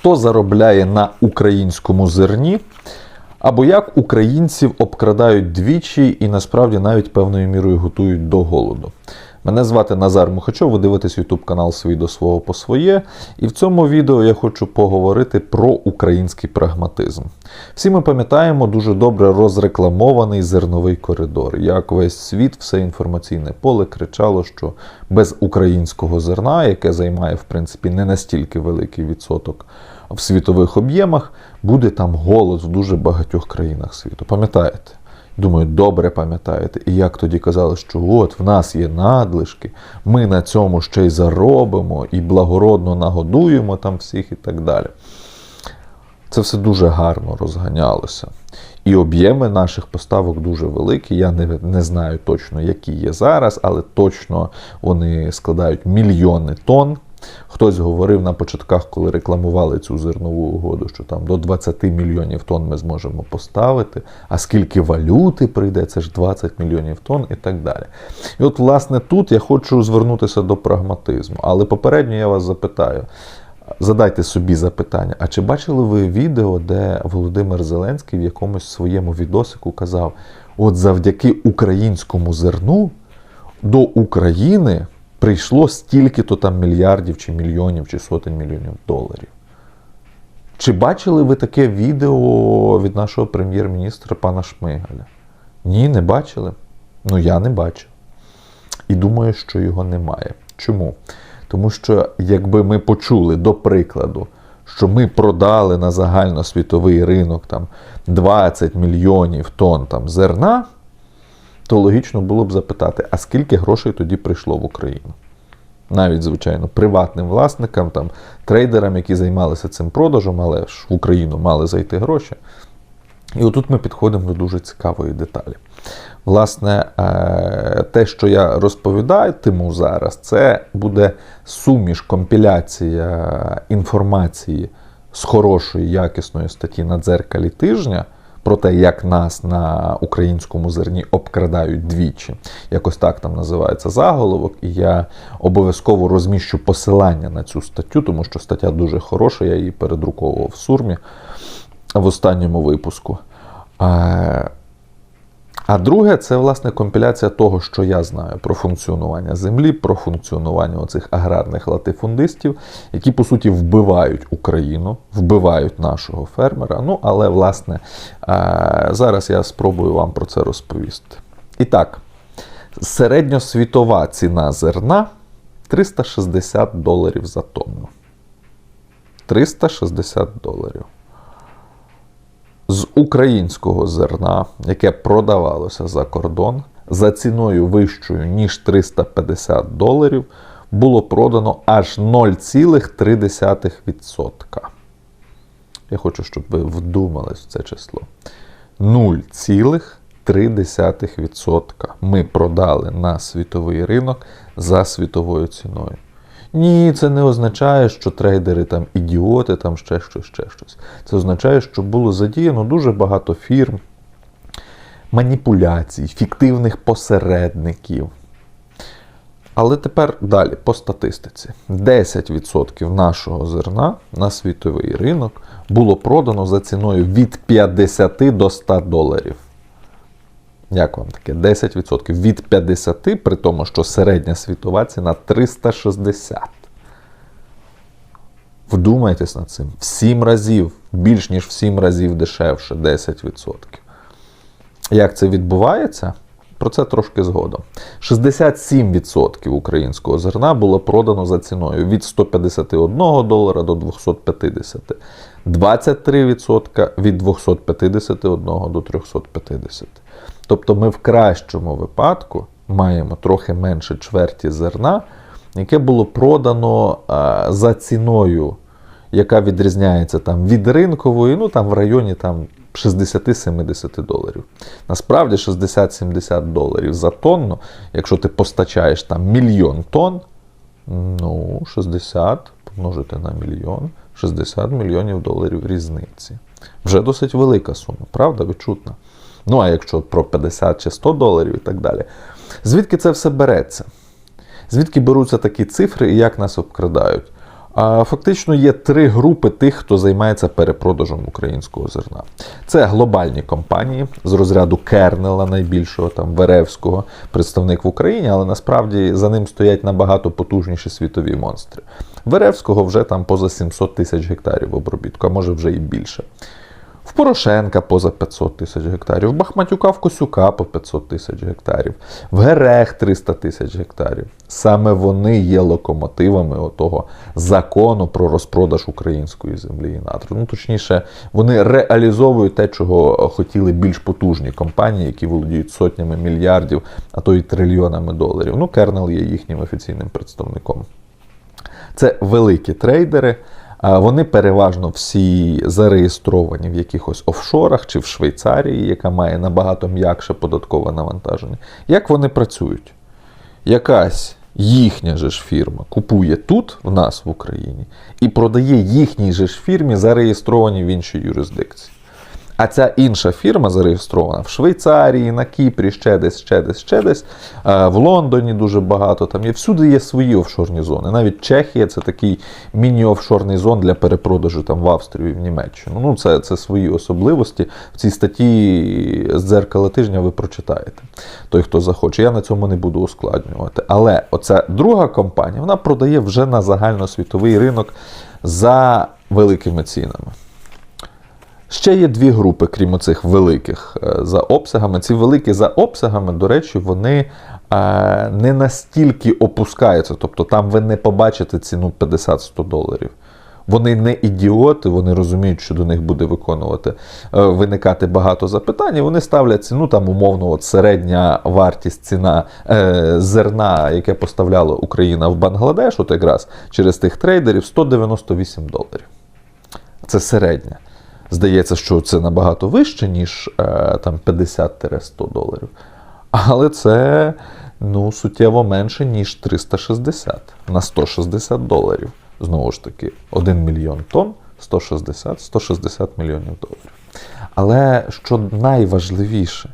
хто заробляє на українському зерні, або як українців обкрадають двічі і насправді навіть певною мірою готують до голоду. Мене звати Назар Мухачов, ви дивитесь YouTube канал Свій до свого по своє. І в цьому відео я хочу поговорити про український прагматизм. Всі ми пам'ятаємо дуже добре розрекламований зерновий коридор, як весь світ, все інформаційне поле кричало, що без українського зерна, яке займає в принципі не настільки великий відсоток в світових об'ємах, буде там голод в дуже багатьох країнах світу. Пам'ятаєте? Думаю, добре пам'ятаєте. І як тоді казали, що от в нас є надлишки, ми на цьому ще й заробимо, і благородно нагодуємо там всіх і так далі. Це все дуже гарно розганялося. І об'єми наших поставок дуже великі. Я не, не знаю точно, які є зараз, але точно вони складають мільйони тонн. Хтось говорив на початках, коли рекламували цю зернову угоду, що там до 20 мільйонів тонн ми зможемо поставити, а скільки валюти прийде, це ж 20 мільйонів тонн і так далі. І от, власне, тут я хочу звернутися до прагматизму. Але попередньо я вас запитаю. Задайте собі запитання, а чи бачили ви відео, де Володимир Зеленський в якомусь своєму відосику казав: от завдяки українському зерну до України прийшло стільки-то там мільярдів, чи мільйонів, чи сотень мільйонів доларів. Чи бачили ви таке відео від нашого прем'єр-міністра пана Шмигаля? Ні, не бачили. Ну, я не бачив. І думаю, що його немає. Чому? Тому що, якби ми почули, до прикладу, що ми продали на загальносвітовий ринок там 20 мільйонів тонн там, зерна, то логічно було б запитати, а скільки грошей тоді прийшло в Україну? Навіть, звичайно, приватним власникам, там, трейдерам, які займалися цим продажем, але ж в Україну мали зайти гроші. І отут ми підходимо до дуже цікавої деталі. Власне, е, те, що я розповідатиму зараз, це буде суміш, компіляція інформації з хорошої, якісної статті на дзеркалі тижня про те, як нас на українському зерні обкрадають двічі. Якось так там називається заголовок. І я обов'язково розміщу посилання на цю статтю, тому що стаття дуже хороша, я її передруковував в сурмі в останньому випуску. А друге, це власне компіляція того, що я знаю про функціонування землі, про функціонування оцих аграрних латифундистів, які по суті вбивають Україну, вбивають нашого фермера. Ну, але власне зараз я спробую вам про це розповісти. І так, середньосвітова ціна зерна 360 доларів за тонну. 360 доларів з українського зерна, яке продавалося за кордон, за ціною вищою, ніж 350 доларів, було продано аж 0,3%. Я хочу, щоб ви вдумались в це число. 0,3% ми продали на світовий ринок за світовою ціною. Ні, це не означає, що трейдери там ідіоти, там ще щось, ще щось. Це означає, що було задіяно дуже багато фірм, маніпуляцій, фіктивних посередників. Але тепер далі, по статистиці: 10% нашого зерна на світовий ринок було продано за ціною від 50 до 100 доларів. Як вам таке? 10% від 50, при тому, що середня світова ціна 360. Вдумайтесь над цим. В 7 разів, більш ніж в 7 разів дешевше 10%. Як це відбувається? Про це трошки згодом. 67% українського зерна було продано за ціною від 151 долара до 250. 23% від 251 до 350. Тобто ми в кращому випадку маємо трохи менше чверті зерна, яке було продано за ціною, яка відрізняється там від ринкової, ну там в районі там 60-70 доларів. Насправді 60-70 доларів за тонну, якщо ти постачаєш там мільйон тонн, ну 60 помножити на мільйон, 60 мільйонів доларів різниці. Вже досить велика сума, правда, відчутна. Ну, а якщо про 50 чи 100 доларів і так далі. Звідки це все береться? Звідки беруться такі цифри і як нас обкрадають? Фактично є три групи тих, хто займається перепродажем українського зерна. Це глобальні компанії з розряду Кернела, найбільшого там Веревського, представник в Україні, але насправді за ним стоять набагато потужніші світові монстри. Веревського вже там поза 700 тисяч гектарів обробітку, а може вже і більше. В Порошенка поза 500 тисяч гектарів, в Бахматюка в Косюка по 500 тисяч гектарів, в Герех 300 тисяч гектарів. Саме вони є локомотивами отого закону про розпродаж української землі і надр. Ну, точніше, вони реалізовують те, чого хотіли більш потужні компанії, які володіють сотнями мільярдів, а то й трильйонами доларів. Ну, Кернел є їхнім офіційним представником. Це великі трейдери. Вони переважно всі зареєстровані в якихось офшорах чи в Швейцарії, яка має набагато м'якше податкове навантаження. Як вони працюють? Якась їхня же ж фірма купує тут, в нас в Україні, і продає їхній же ж фірмі, зареєстровані в іншій юрисдикції. А ця інша фірма зареєстрована в Швейцарії, на Кіпрі, ще десь, ще десь, ще десь. Е, В Лондоні дуже багато там є. Всюди є свої офшорні зони. Навіть Чехія це такий міні-офшорний зон для перепродажу там в Австрію і в Німеччину. Ну, це, це свої особливості. В цій статті з дзеркала тижня ви прочитаєте. Той, хто захоче. Я на цьому не буду ускладнювати. Але оця друга компанія вона продає вже на загальносвітовий ринок за великими цінами. Ще є дві групи, крім оцих великих е, за обсягами. Ці великі за обсягами, до речі, вони е, не настільки опускаються. Тобто там ви не побачите ціну 50-100 доларів. Вони не ідіоти, вони розуміють, що до них буде виконувати е, виникати багато запитань. і Вони ставлять ціну там умовно, от середня вартість ціна е, зерна, яке поставляла Україна в Бангладеш, от якраз через тих трейдерів 198 доларів. Це середня. Здається, що це набагато вище, ніж е, там 50-100 доларів. Але це ну, суттєво менше, ніж 360 на 160 доларів. Знову ж таки, 1 мільйон тонн 160-160 мільйонів доларів. Але що найважливіше,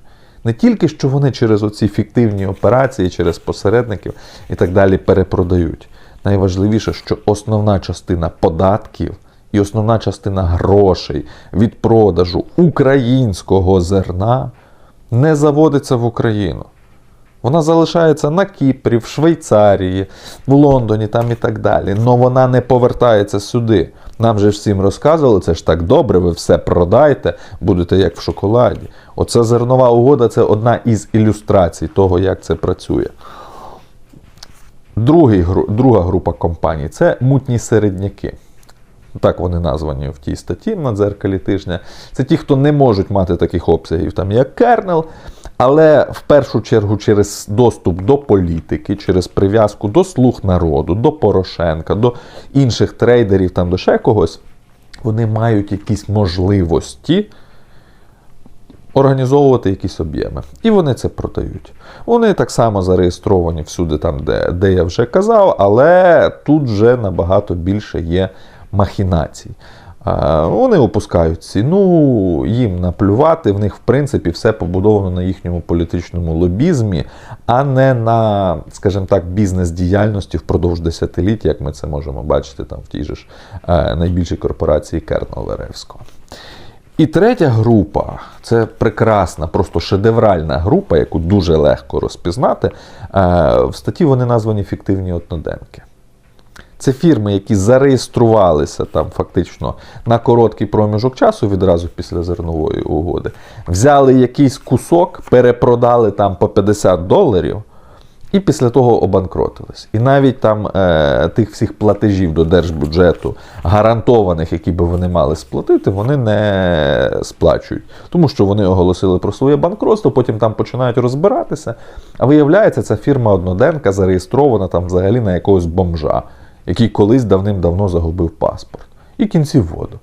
не тільки що вони через оці фіктивні операції, через посередників і так далі перепродають. Найважливіше, що основна частина податків і основна частина грошей від продажу українського зерна не заводиться в Україну. Вона залишається на Кіпрі, в Швейцарії, в Лондоні там і так далі. Но вона не повертається сюди. Нам же всім розказували, це ж так добре, ви все продайте, будете як в шоколаді. Оце зернова угода це одна із ілюстрацій того, як це працює. Другий, друга група компаній це мутні середняки. Так вони названі в тій статті на дзеркалі тижня. Це ті, хто не можуть мати таких обсягів, там як Кернел, але в першу чергу через доступ до політики, через прив'язку до слуг народу, до Порошенка, до інших трейдерів, там до ще когось, вони мають якісь можливості організовувати якісь об'єми. І вони це продають. Вони так само зареєстровані всюди, там, де, де я вже казав, але тут вже набагато більше є махінацій. Вони опускають ціну, їм наплювати. В них, в принципі, все побудовано на їхньому політичному лобізмі, а не на, скажімо так, бізнес-діяльності впродовж десятиліть, як ми це можемо бачити там в тій же ж е, найбільшій корпорації Кернел Веревського. І третя група це прекрасна, просто шедевральна група, яку дуже легко розпізнати. Е, В статті вони названі фіктивні одноденки. Це фірми, які зареєструвалися там фактично на короткий проміжок часу відразу після зернової угоди, взяли якийсь кусок, перепродали там по 50 доларів. І після того обанкротились. І навіть там е, тих всіх платежів до держбюджету, гарантованих, які би вони мали сплатити, вони не сплачують. Тому що вони оголосили про своє банкротство, потім там починають розбиратися. А виявляється, ця фірма одноденка зареєстрована там взагалі на якогось бомжа, який колись давним-давно загубив паспорт. І кінці воду.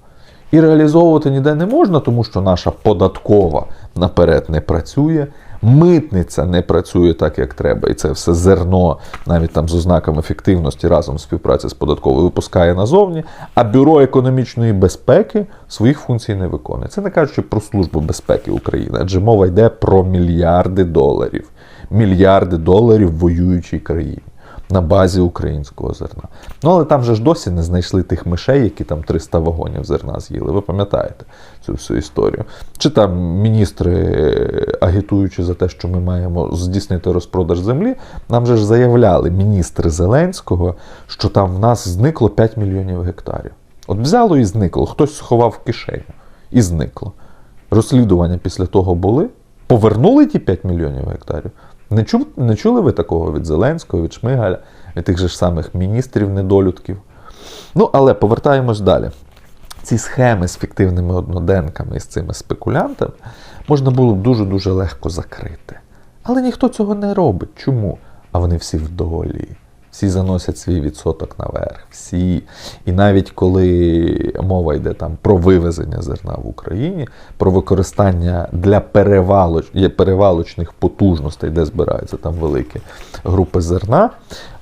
І реалізовувати ніде не можна, тому що наша податкова наперед не працює. Митниця не працює так, як треба, і це все зерно, навіть там з ознаками ефективності разом співпраці з податковою випускає назовні. А бюро економічної безпеки своїх функцій не виконує. Це не кажучи про службу безпеки України, адже мова йде про мільярди доларів. Мільярди доларів воюючій країні. На базі українського зерна. Ну, але там же ж досі не знайшли тих мишей, які там 300 вагонів зерна з'їли. Ви пам'ятаєте цю всю історію? Чи там міністри, е, агітуючи за те, що ми маємо здійснити розпродаж землі, нам же ж заявляли міністри Зеленського, що там в нас зникло 5 мільйонів гектарів. От взяло і зникло, хтось сховав в кишеню і зникло. Розслідування після того були, повернули ті 5 мільйонів гектарів. Не, чу, не чули ви такого від Зеленського, від Шмигаля, від тих же ж самих міністрів, недолюдків? Ну, але повертаємось далі. Ці схеми з фіктивними одноденками і з цими спекулянтами можна було дуже-дуже легко закрити. Але ніхто цього не робить. Чому? А вони всі в долі. Всі заносять свій відсоток наверх. Всі. І навіть коли мова йде там про вивезення зерна в Україні, про використання для перевалоч... перевалочних потужностей, де збираються там великі групи зерна,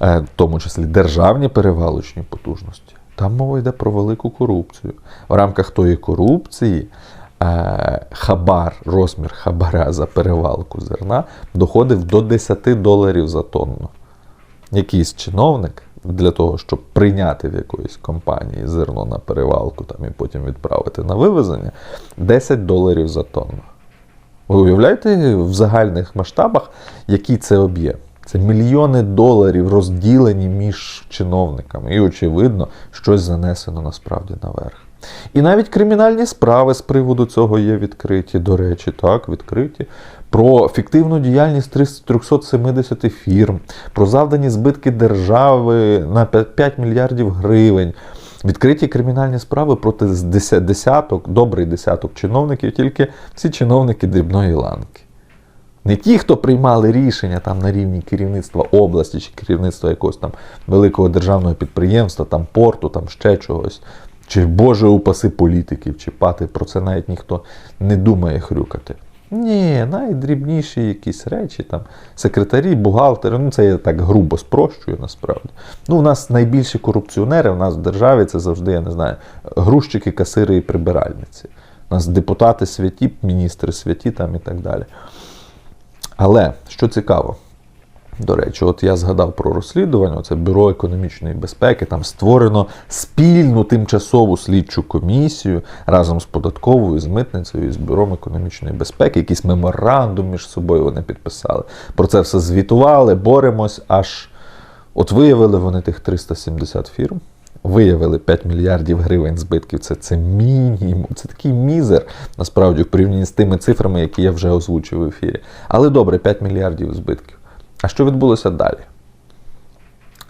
е, в тому числі державні перевалочні потужності, там мова йде про велику корупцію. В рамках тої корупції е, хабар, розмір хабаря за перевалку зерна доходив до 10 доларів за тонну якийсь чиновник для того, щоб прийняти в якоїсь компанії зерно на перевалку там, і потім відправити на вивезення, 10 доларів за тонну. Ви уявляєте в загальних масштабах, який це об'єм? Це мільйони доларів розділені між чиновниками. І, очевидно, щось занесено насправді наверх. І навіть кримінальні справи з приводу цього є відкриті. До речі, так, відкриті. Про фіктивну діяльність 370 фірм, про завдані збитки держави на 5 мільярдів гривень. Відкриті кримінальні справи проти десяток, добрий десяток чиновників, тільки всі чиновники дрібної ланки. Не ті, хто приймали рішення там на рівні керівництва області чи керівництва якогось там великого державного підприємства, там порту, там ще чогось, чи Боже упаси політиків, чіпати, про це навіть ніхто не думає хрюкати. Ні, найдрібніші якісь речі, там, секретарі, бухгалтери, ну це я так грубо спрощую насправді. Ну, у нас найбільші корупціонери, у нас в державі це завжди, я не знаю, грузчики, касири і прибиральниці. У нас депутати святі, міністри святі там і так далі. Але що цікаво, до речі, от я згадав про розслідування, це Бюро економічної безпеки, там створено спільну тимчасову слідчу комісію разом з податковою, з митницею, з бюром економічної безпеки. Якийсь меморандум між собою вони підписали. Про це все звітували, боремось, аж от виявили вони тих 370 фірм. Виявили 5 мільярдів гривень збитків. Це це мінімум, це такий мізер, насправді, в порівнянні з тими цифрами, які я вже озвучив в ефірі. Але добре, 5 мільярдів збитків. А що відбулося далі?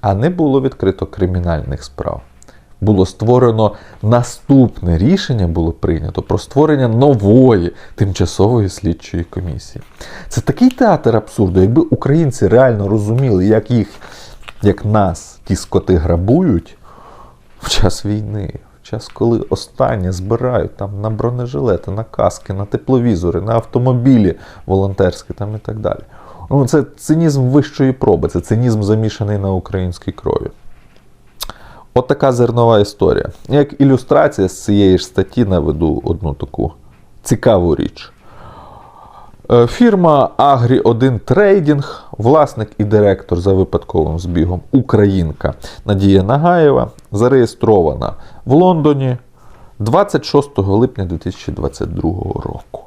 А не було відкрито кримінальних справ. Було створено наступне рішення було прийнято про створення нової тимчасової слідчої комісії. Це такий театр абсурду. Якби українці реально розуміли, як їх, як нас, ті скоти грабують в час війни, в час, коли останнє збирають там на бронежилети, на каски, на тепловізори, на автомобілі волонтерські там і так далі. Ну, Це цинізм вищої проби, це цинізм замішаний на українській крові. От така зернова історія. Як ілюстрація з цієї ж статті наведу одну таку цікаву річ. Е, фірма Agri1 Trading, власник і директор за випадковим збігом Українка Надія Нагаєва, зареєстрована в Лондоні 26 липня 2022 року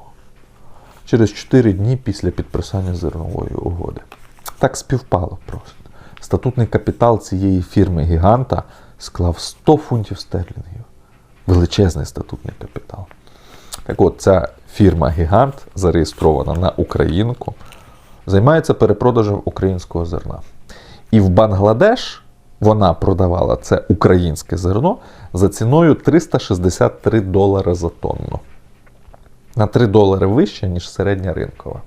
через 4 дні після підписання зернової угоди. Так співпало просто. Статутний капітал цієї фірми гіганта склав 100 фунтів стерлінгів. Величезний статутний капітал. Так от, ця фірма Гігант, зареєстрована на Українку, займається перепродажем українського зерна. І в Бангладеш вона продавала це українське зерно за ціною 363 долари за тонну на 3 долари вище, ніж середня ринкова.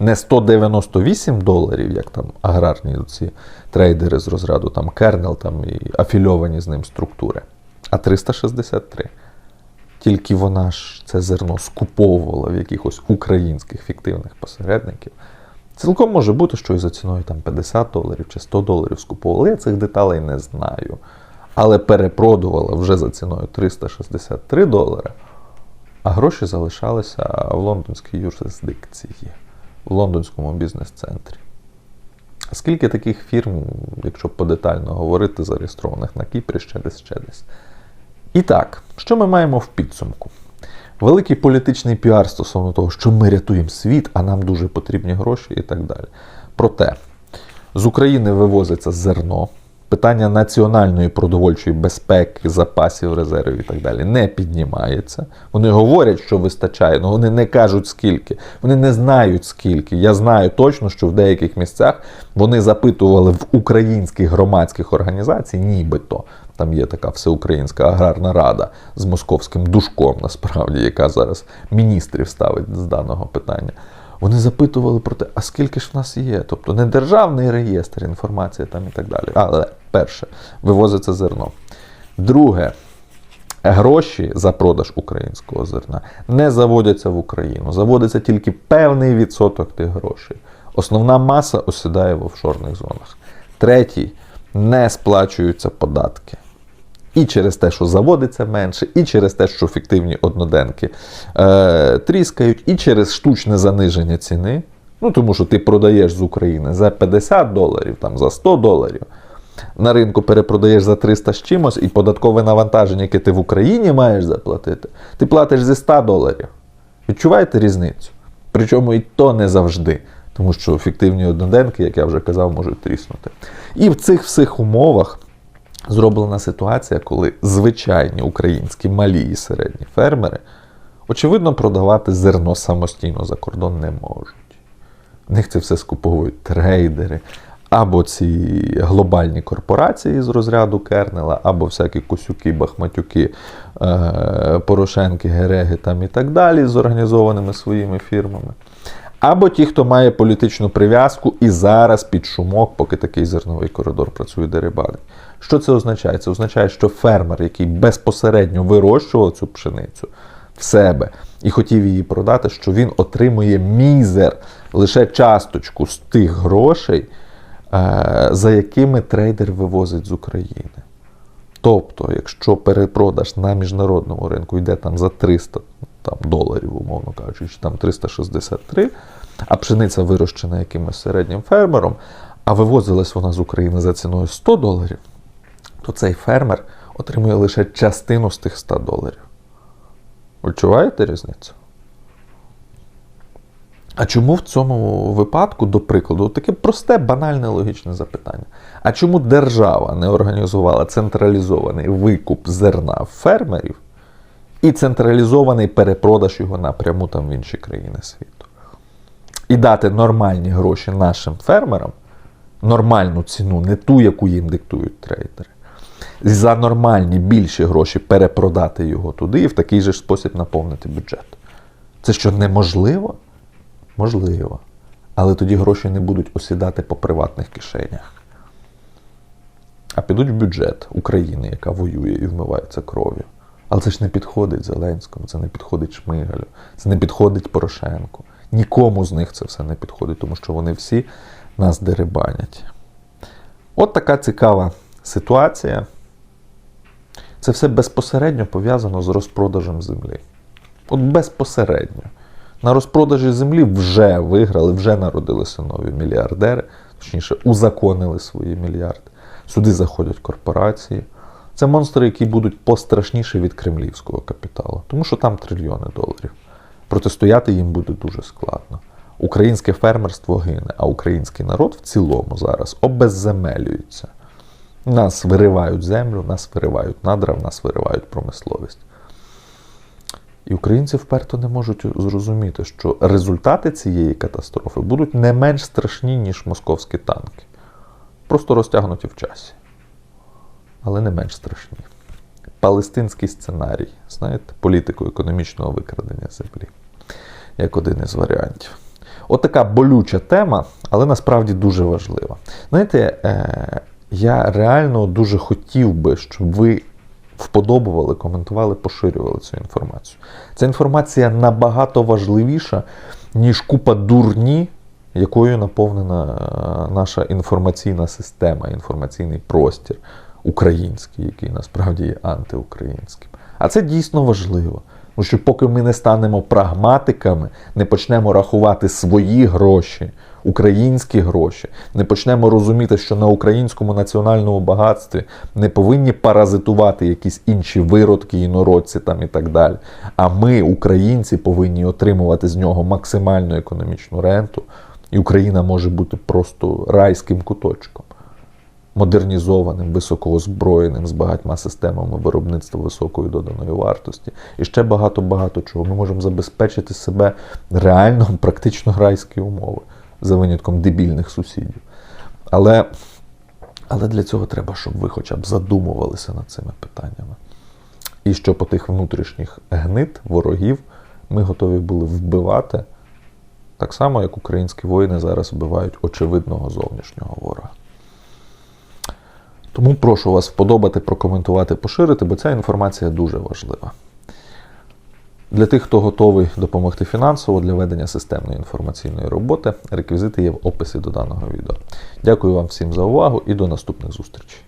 Не 198 доларів, як там аграрні ці трейдери з розряду там Кернел там і афільовані з ним структури, а 363. Тільки вона ж це зерно скуповувала в якихось українських фіктивних посередників. Цілком може бути, що і за ціною там 50 доларів чи 100 доларів скуповували. Я цих деталей не знаю. Але перепродувала вже за ціною 363 долари а гроші залишалися в лондонській юрисдикції, в лондонському бізнес-центрі. Скільки таких фірм, якщо подетально говорити, зареєстрованих на Кіпрі, ще десь, ще десь. І так, що ми маємо в підсумку? Великий політичний піар стосовно того, що ми рятуємо світ, а нам дуже потрібні гроші і так далі. Проте з України вивозиться зерно, питання національної продовольчої безпеки, запасів, резервів і так далі не піднімається. Вони говорять, що вистачає, але вони не кажуть скільки. Вони не знають скільки. Я знаю точно, що в деяких місцях вони запитували в українських громадських організацій, нібито. Там є така всеукраїнська аграрна рада з московським душком, насправді, яка зараз міністрів ставить з даного питання. Вони запитували про те, а скільки ж в нас є? Тобто не державний реєстр, інформація там і так далі. Але перше, вивозиться зерно. Друге, гроші за продаж українського зерна не заводяться в Україну. Заводиться тільки певний відсоток тих грошей. Основна маса осідає в офшорних зонах. Третій, не сплачуються податки. І через те, що заводиться менше, і через те, що фіктивні одноденки е, тріскають, і через штучне заниження ціни. Ну, тому що ти продаєш з України за 50 доларів, там, за 100 доларів. На ринку перепродаєш за 300 з чимось, і податкове навантаження, яке ти в Україні маєш заплатити, ти платиш зі 100 доларів. Відчуваєте різницю? Причому і то не завжди, тому що фіктивні одноденки, як я вже казав, можуть тріснути. І в цих всіх умовах зроблена ситуація, коли звичайні українські малі і середні фермери, очевидно, продавати зерно самостійно за кордон не можуть. В них це все скуповують трейдери, або ці глобальні корпорації з розряду Кернела, або всякі косюки, бахматюки, е, Порошенки, Гереги там і так далі з організованими своїми фірмами. Або ті, хто має політичну прив'язку і зараз під шумок, поки такий зерновий коридор працює, дерибанить. Що це означає? Це означає, що фермер, який безпосередньо вирощував цю пшеницю в себе і хотів її продати, що він отримує мізер, лише часточку з тих грошей, е, за якими трейдер вивозить з України. Тобто, якщо перепродаж на міжнародному ринку йде там за 300 там, доларів, умовно кажучи, чи там 363, а пшениця вирощена якимось середнім фермером, а вивозилась вона з України за ціною 100 доларів, то цей фермер отримує лише частину з тих 100 доларів. Відчуваєте різницю? А чому в цьому випадку, до прикладу, таке просте, банальне логічне запитання? А чому держава не організувала централізований викуп зерна фермерів і централізований перепродаж його напряму там в інші країни світу? І дати нормальні гроші нашим фермерам, нормальну ціну, не ту, яку їм диктують трейдери, за нормальні більші гроші перепродати його туди і в такий же спосіб наповнити бюджет. Це що неможливо? Можливо. Але тоді гроші не будуть осідати по приватних кишенях. А підуть в бюджет України, яка воює і вмивається кров'ю. Але це ж не підходить Зеленському, це не підходить Шмигалю, це не підходить Порошенку. Нікому з них це все не підходить, тому що вони всі нас дерибанять. От така цікава ситуація. Це все безпосередньо пов'язано з розпродажем землі. От безпосередньо. На розпродажі землі вже виграли, вже народилися нові мільярдери, точніше, узаконили свої мільярди. Сюди заходять корпорації. Це монстри, які будуть пострашніші від кремлівського капіталу, тому що там трильйони доларів. Протистояти їм буде дуже складно. Українське фермерство гине, а український народ в цілому зараз обезземелюється. Нас виривають землю, нас виривають надра, в нас виривають промисловість. І українці вперто не можуть зрозуміти, що результати цієї катастрофи будуть не менш страшні, ніж московські танки. Просто розтягнуті в часі. Але не менш страшні. Палестинський сценарій, знаєте, політико-економічного викрадення землі, як один із варіантів. От болюча тема, але насправді дуже важлива. Знаєте, е, я реально дуже хотів би, щоб ви вподобували, коментували, поширювали цю інформацію. Ця інформація набагато важливіша, ніж купа дурні, якою наповнена е, наша інформаційна система, інформаційний простір український, який насправді є антиукраїнським. А це дійсно важливо. Тому що поки ми не станемо прагматиками, не почнемо рахувати свої гроші, українські гроші, не почнемо розуміти, що на українському національному багатстві не повинні паразитувати якісь інші виродки, інородці там і так далі. А ми, українці, повинні отримувати з нього максимальну економічну ренту, і Україна може бути просто райським куточком модернізованим, високоозброєним з багатьма системами виробництва високої доданої вартості. І ще багато-багато чого. Ми можемо забезпечити себе реально практично райські умови за винятком дебільних сусідів. Але, але для цього треба, щоб ви хоча б задумувалися над цими питаннями. І щоб отих внутрішніх гнид, ворогів ми готові були вбивати так само, як українські воїни зараз вбивають очевидного зовнішнього ворога. Тому прошу вас вподобати, прокоментувати, поширити, бо ця інформація дуже важлива. Для тих, хто готовий допомогти фінансово для ведення системної інформаційної роботи, реквізити є в описі до даного відео. Дякую вам всім за увагу і до наступних зустрічей.